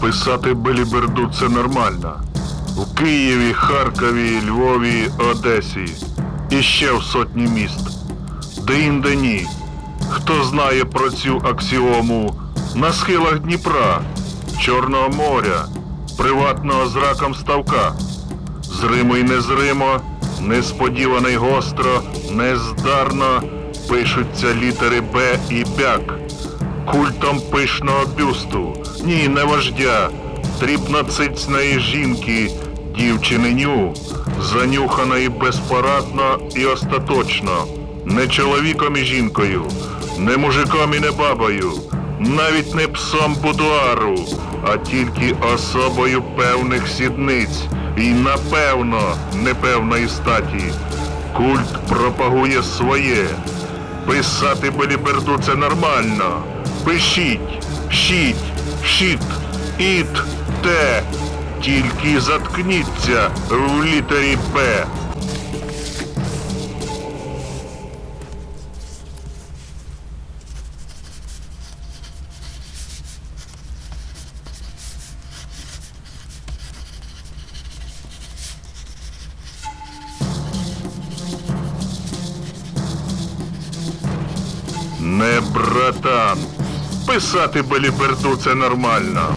Писати беліберду це нормально. У Києві, Харкові, Львові, Одесі і ще в сотні міст. Де інде ні. Хто знає про цю аксіому на схилах Дніпра, Чорного моря, приватного з раком ставка. Зримо й незримо, несподівано й гостро, нездарно пишуться літери Б і Бяк. Культом пишного бюсту, ні, не вождя, тріпноцицьної жінки, дівчини ню, занюханої безпорадно і остаточно, не чоловіком і жінкою, не мужиком і не бабою, навіть не псом будуару, а тільки особою певних сідниць і напевно непевної статі. Культ пропагує своє. Писати беліберду це нормально. Пишіть, щіть, щит, іт, те. Тільки заткніться в літері П. Не братан. Писати беліберду це нормально.